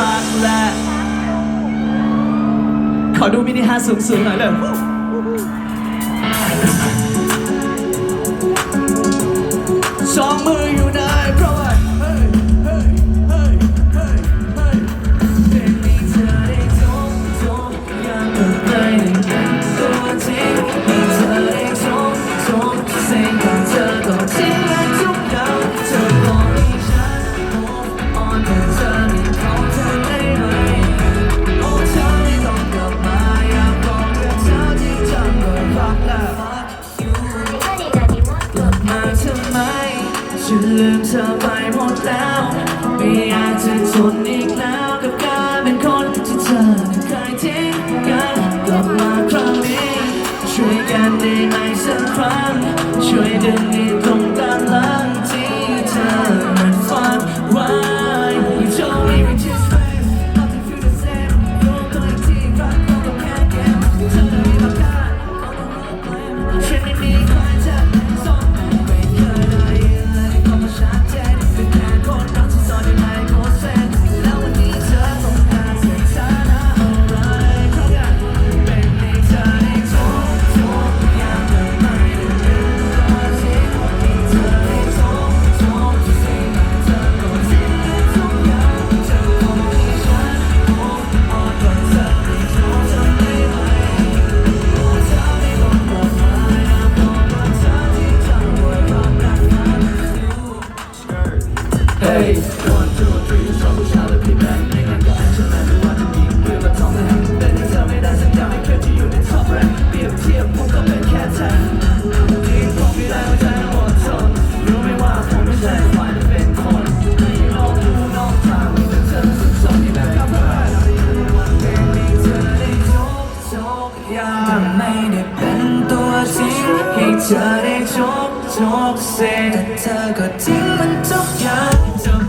รักและ ขอดูมินิฮาร์ทสูงๆหน่อยเลย ฉัลืมเธอไปหมดแล้ว ไม่อยากจะทนอีกแล้วกับการเป็นคนที่เธอเคยทิ้งกันกลับมาครั้งนี้ ช่วยกันได้ไหมสักครั้ง ช่วยดึงดี เธอได้ชกชกเซแต่เธอก็ทิ้งมันทุกอย่าง